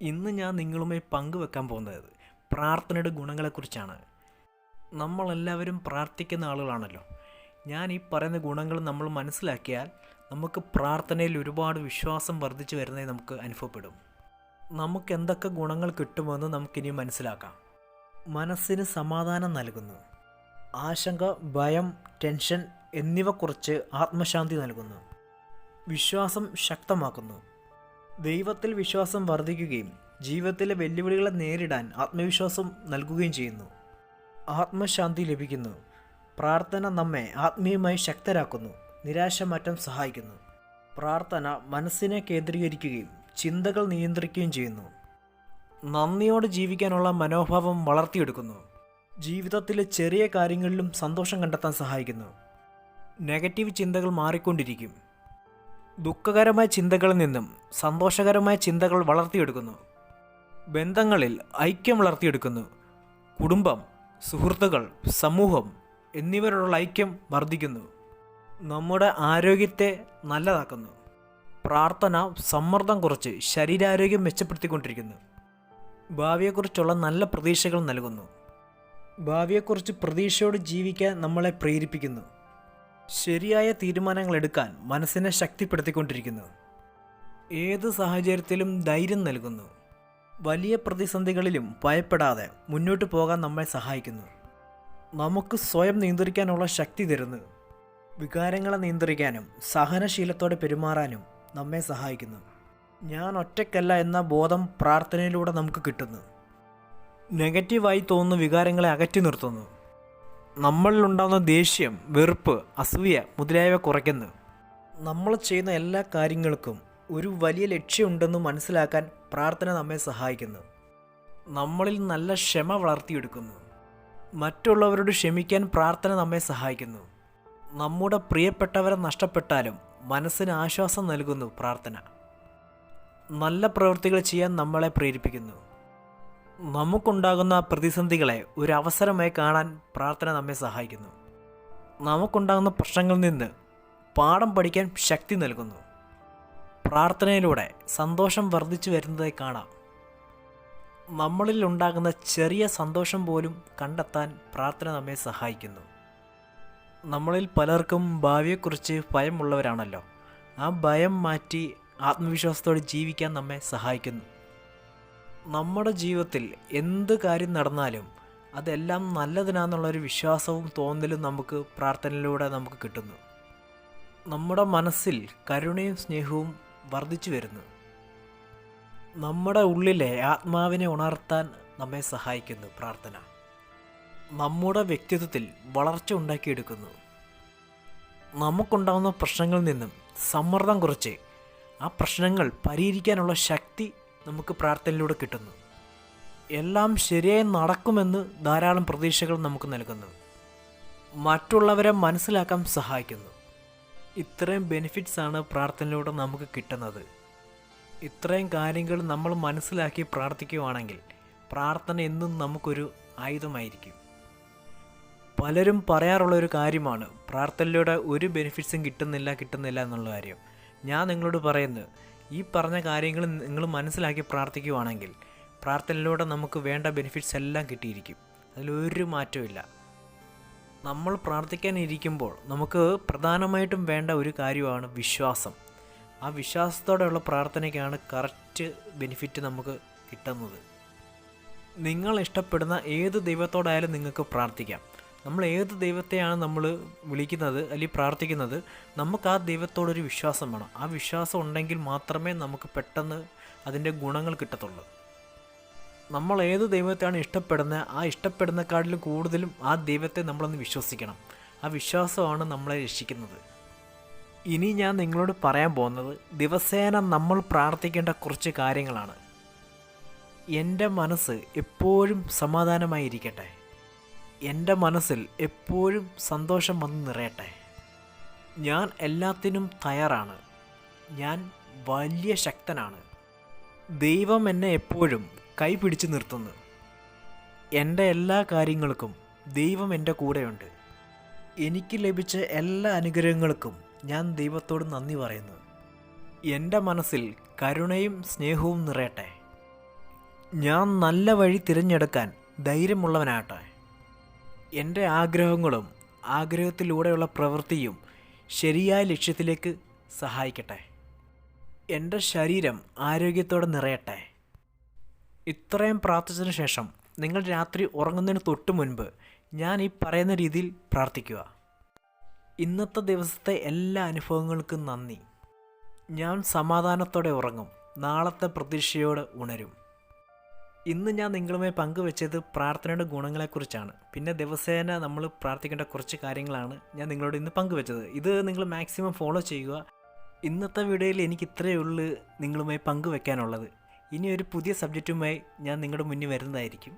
ഇന്ന് ഞാൻ നിങ്ങളുമായി പങ്കുവെക്കാൻ പോകുന്നത് പ്രാർത്ഥനയുടെ ഗുണങ്ങളെക്കുറിച്ചാണ്. നമ്മളെല്ലാവരും പ്രാർത്ഥിക്കുന്ന ആളുകളാണല്ലോ. ഞാൻ ഈ പറയുന്ന ഗുണങ്ങൾ നമ്മൾ മനസ്സിലാക്കിയാൽ നമുക്ക് പ്രാർത്ഥനയിൽ ഒരുപാട് വിശ്വാസം വർദ്ധിച്ചു വരുന്നതായി നമുക്ക് അനുഭവപ്പെടും. നമുക്ക് എന്തൊക്കെ ഗുണങ്ങൾ കിട്ടുമെന്ന് നമുക്കിനി മനസ്സിലാക്കാം. മനസ്സിന് സമാധാനം നൽകുന്നു. ആശങ്ക ഭയം ടെൻഷൻ എന്നിവ കുറച്ച് ആത്മശാന്തി നൽകുന്നു. വിശ്വാസം ശക്തമാക്കുന്നു. ദൈവത്തിൽ വിശ്വാസം വർദ്ധിക്കുകയും ജീവിതത്തിലെ വെല്ലുവിളികളെ നേരിടാൻ ആത്മവിശ്വാസം നൽകുകയും ചെയ്യുന്നു. ആത്മശാന്തി ലഭിക്കുന്നു. പ്രാർത്ഥന നമ്മെ ആത്മീയമായി ശക്തരാക്കുന്നു. നിരാശ മാറ്റം സഹായിക്കുന്നു. പ്രാർത്ഥന മനസ്സിനെ കേന്ദ്രീകരിക്കുകയും ചിന്തകൾ നിയന്ത്രിക്കുകയും ചെയ്യുന്നു. നന്ദിയോട് ജീവിക്കാനുള്ള മനോഭാവം വളർത്തിയെടുക്കുന്നു. ജീവിതത്തിലെ ചെറിയ കാര്യങ്ങളിലും സന്തോഷം കണ്ടെത്താൻ സഹായിക്കുന്നു. നെഗറ്റീവ് ചിന്തകൾ മാറിക്കൊണ്ടിരിക്കും. ദുഃഖകരമായ ചിന്തകളിൽ നിന്നും സന്തോഷകരമായ ചിന്തകൾ വളർത്തിയെടുക്കുന്നു. ബന്ധങ്ങളിൽ ഐക്യം വളർത്തിയെടുക്കുന്നു. കുടുംബം സുഹൃത്തുക്കൾ സമൂഹം എന്നിവരോടുള്ള ഐക്യം വർദ്ധിക്കുന്നു. നമ്മുടെ ആരോഗ്യത്തെ നല്ലതാക്കുന്നു. പ്രാർത്ഥന സമ്മർദ്ദം കുറച്ച് ശരീരാരോഗ്യം മെച്ചപ്പെടുത്തിക്കൊണ്ടിരിക്കുന്നു. ഭാവിയെക്കുറിച്ചുള്ള നല്ല പ്രതീക്ഷകൾ നൽകുന്നു. ഭാവിയെക്കുറിച്ച് പ്രതീക്ഷയോട് ജീവിക്കാൻ നമ്മളെ പ്രേരിപ്പിക്കുന്നു. ശരിയായ തീരുമാനങ്ങൾ എടുക്കാൻ മനസ്സിനെ ശക്തിപ്പെടുത്തിക്കൊണ്ടിരിക്കുന്നു. ഏത് സാഹചര്യത്തിലും ധൈര്യം നൽകുന്നു. വലിയ പ്രതിസന്ധികളിലും ഭയപ്പെടാതെ മുന്നോട്ട് പോകാൻ നമ്മെ സഹായിക്കുന്നു. നമുക്ക് സ്വയം നിയന്ത്രിക്കാനുള്ള ശക്തി തരുന്നു. വികാരങ്ങളെ നിയന്ത്രിക്കാനും സഹനശീലത്തോടെ പെരുമാറാനും നമ്മെ സഹായിക്കുന്നു. ഞാൻ ഒറ്റയ്ക്കല്ല എന്ന ബോധം പ്രാർത്ഥനയിലൂടെ നമുക്ക് കിട്ടുന്നു. നെഗറ്റീവായി തോന്നുന്ന വികാരങ്ങളെ അകറ്റി നിർത്തുന്നു. നമ്മളിലുണ്ടാകുന്ന ദേഷ്യം വെറുപ്പ് അസൂയ മുതലായവ കുറയ്ക്കുന്നു. നമ്മൾ ചെയ്യുന്ന എല്ലാ കാര്യങ്ങൾക്കും ഒരു വലിയ ലക്ഷ്യമുണ്ടെന്ന് മനസ്സിലാക്കാൻ പ്രാർത്ഥന നമ്മെ സഹായിക്കുന്നു. നമ്മളിൽ നല്ല ക്ഷമ വളർത്തിയെടുക്കുന്നു. മറ്റുള്ളവരോട് ക്ഷമിക്കാൻ പ്രാർത്ഥന നമ്മെ സഹായിക്കുന്നു. നമ്മുടെ പ്രിയപ്പെട്ടവരെ നഷ്ടപ്പെട്ടാലും മനസ്സിന് ആശ്വാസം നൽകുന്നു പ്രാർത്ഥന. നല്ല പ്രവൃത്തികൾ ചെയ്യാൻ നമ്മളെ പ്രേരിപ്പിക്കുന്നു. നമുക്കുണ്ടാകുന്ന പ്രതിസന്ധികളെ ഒരു അവസരമായി കാണാൻ പ്രാർത്ഥന നമ്മെ സഹായിക്കുന്നു. നമുക്കുണ്ടാകുന്ന പ്രശ്നങ്ങളിൽ നിന്ന് പാഠം പഠിക്കാൻ ശക്തി നൽകുന്നു. പ്രാർത്ഥനയിലൂടെ സന്തോഷം വർദ്ധിച്ചു വരുന്നതായി കാണാം. നമ്മളിൽ ഉണ്ടാകുന്ന ചെറിയ സന്തോഷം പോലും കണ്ടെത്താൻ പ്രാർത്ഥന നമ്മെ സഹായിക്കുന്നു. നമ്മളിൽ പലർക്കും ഭാവിയെക്കുറിച്ച് ഭയമുള്ളവരാണല്ലോ. ആ ഭയം മാറ്റി ആത്മവിശ്വാസത്തോടെ ജീവിക്കാൻ നമ്മെ സഹായിക്കുന്നു. നമ്മുടെ ജീവിതത്തിൽ എന്ത് കാര്യം നടന്നാലും അതെല്ലാം നല്ലതിനാന്നുള്ളൊരു വിശ്വാസവും തോന്നലും നമുക്ക് പ്രാർത്ഥനയിലൂടെ നമുക്ക് കിട്ടുന്നു. നമ്മുടെ മനസ്സിൽ കരുണയും സ്നേഹവും വർദ്ധിച്ചു വരുന്നു. നമ്മുടെ ഉള്ളിലെ ആത്മാവിനെ ഉണർത്താൻ നമ്മെ സഹായിക്കുന്നു പ്രാർത്ഥന. നമ്മുടെ വ്യക്തിത്വത്തിൽ വളർച്ച ഉണ്ടാക്കിയെടുക്കുന്നു. നമുക്കുണ്ടാകുന്ന പ്രശ്നങ്ങളിൽ നിന്നും സമ്മർദ്ദം കുറച്ച് ആ പ്രശ്നങ്ങൾ പരിഹരിക്കാനുള്ള ശക്തി നമുക്ക് പ്രാർത്ഥനയിലൂടെ കിട്ടുന്നു. എല്ലാം ശരിയായി നടക്കുമെന്ന് ധാരാളം പ്രതീക്ഷകൾ നമുക്ക് നൽകുന്നു. മറ്റുള്ളവരെ മനസ്സിലാക്കാൻ സഹായിക്കുന്നു. ഇത്രയും ബെനിഫിറ്റ്സ് ആണ് പ്രാർത്ഥനയിലൂടെ നമുക്ക് കിട്ടുന്നത്. ഇത്രയും കാര്യങ്ങൾ നമ്മൾ മനസ്സിലാക്കി പ്രാർത്ഥിക്കുകയാണെങ്കിൽ പ്രാർത്ഥന എന്നും നമുക്കൊരു ആയുധമായിരിക്കും. പലരും പറയാറുള്ള ഒരു കാര്യമാണ് പ്രാർത്ഥനയിലൂടെ ഒരു ബെനിഫിറ്റ്സും കിട്ടുന്നില്ല കിട്ടുന്നില്ല എന്നുള്ള കാര്യം. ഞാൻ നിങ്ങളോട് പറയുന്നത് ഈ പറഞ്ഞ കാര്യങ്ങൾ നിങ്ങൾ മനസ്സിലാക്കി പ്രാർത്ഥിക്കുവാണെങ്കിൽ പ്രാർത്ഥനയിലൂടെ നമുക്ക് വേണ്ട ബെനിഫിറ്റ്സ് എല്ലാം കിട്ടിയിരിക്കും. അതിലൊരു മാറ്റമില്ല നമ്മൾ പ്രാർത്ഥിക്കാനിരിക്കുമ്പോൾ നമുക്ക് പ്രധാനമായിട്ടും വേണ്ട ഒരു കാര്യമാണ് വിശ്വാസം. ആ വിശ്വാസത്തോടെയുള്ള പ്രാർത്ഥനയ്ക്കാണ് കറക്റ്റ് ബെനിഫിറ്റ് നമുക്ക് കിട്ടുന്നത്. നിങ്ങൾ ഇഷ്ടപ്പെടുന്ന ഏത് ദൈവത്തോടായാലും നിങ്ങൾക്ക് പ്രാർത്ഥിക്കാം. നമ്മൾ ഏത് ദൈവത്തെയാണ് നമ്മൾ വിളിക്കുന്നത് അല്ലെങ്കിൽ പ്രാർത്ഥിക്കുന്നത് നമുക്ക് ആ ദൈവത്തോടൊരു വിശ്വാസം വേണം. ആ വിശ്വാസം ഉണ്ടെങ്കിൽ മാത്രമേ നമുക്ക് പെട്ടെന്ന് അതിന്റെ ഗുണങ്ങൾ കിട്ടത്തുള്ളൂ. നമ്മൾ ഏത് ദൈവത്തെയാണ് ഇഷ്ടപ്പെടുന്നത് ആ ഇഷ്ടപ്പെടുന്നക്കാട്ടിലും കൂടുതലും ആ ദൈവത്തെ നമ്മളൊന്ന് വിശ്വസിക്കണം. ആ വിശ്വാസമാണ് നമ്മളെ രക്ഷിക്കുന്നത്. ഇനി ഞാൻ നിങ്ങളോട് പറയാൻ പോകുന്നത് ദിവസേന നമ്മൾ പ്രാർത്ഥിക്കേണ്ട കുറച്ച് കാര്യങ്ങളാണ്. എന്റെ മനസ്സ് എപ്പോഴും സമാധാനമായിരിക്കട്ടെ. എന്റെ മനസ്സിൽ എപ്പോഴും സന്തോഷം വന്ന് നിറയട്ടെ. ഞാൻ എല്ലാത്തിനും തയ്യാറാണ്. ഞാൻ വലിയ ശക്തനാണ്. ദൈവം എന്നെ എപ്പോഴും കൈ പിടിച്ചു നിർത്തുന്നു. എന്റെ എല്ലാ കാര്യങ്ങൾക്കും ദൈവം എന്റെ കൂടെയുണ്ട്. എനിക്ക് ലഭിച്ച എല്ലാ അനുഗ്രഹങ്ങൾക്കും ഞാൻ ദൈവത്തോട് നന്ദി പറയുന്നു. എന്റെ മനസ്സിൽ കരുണയും സ്നേഹവും നിറയട്ടെ. ഞാൻ നല്ല വഴി തിരഞ്ഞെടുക്കാൻ ധൈര്യമുള്ളവനാകട്ടെ. എന്റെ ആഗ്രഹങ്ങളും ആഗ്രഹത്തിലൂടെയുള്ള പ്രവൃത്തിയും ശരിയായ ലക്ഷ്യത്തിലേക്ക് സഹായിക്കട്ടെ. എന്റെ ശരീരം ആരോഗ്യത്തോടെ നിറയട്ടെ. ഇത്രയും പ്രാർത്ഥിച്ചതിന് ശേഷം നിങ്ങൾ രാത്രി ഉറങ്ങുന്നതിന് തൊട്ട് മുൻപ് ഞാൻ ഈ പറയുന്ന രീതിയിൽ പ്രാർത്ഥിക്കുക. ഇന്നത്തെ ദിവസത്തെ എല്ലാ അനുഭവങ്ങൾക്കും നന്ദി. ഞാൻ സമാധാനത്തോടെ ഉറങ്ങും. നാളത്തെ പ്രതീക്ഷയോടെ ഉണരും. ഇന്ന് ഞാൻ നിങ്ങളുമായി പങ്കുവെച്ചത് പ്രാർത്ഥനയുടെ ഗുണങ്ങളെക്കുറിച്ചാണ്. പിന്നെ ദിവസേന നമ്മൾ പ്രാർത്ഥിക്കേണ്ട കുറച്ച് കാര്യങ്ങളാണ് ഞാൻ നിങ്ങളോട് ഇന്ന് പങ്കുവെച്ചത്. ഇത് നിങ്ങൾ മാക്സിമം ഫോളോ ചെയ്യുക. ഇന്നത്തെ വീഡിയോയിൽ എനിക്ക് ഇത്രയേ ഉള്ളൂ നിങ്ങളുമായി പങ്കുവെക്കാനുള്ളത്. ഇനി ഒരു പുതിയ സബ്ജക്റ്റുമായി ഞാൻ നിങ്ങളുടെ മുന്നിൽ വരുന്നതായിരിക്കും.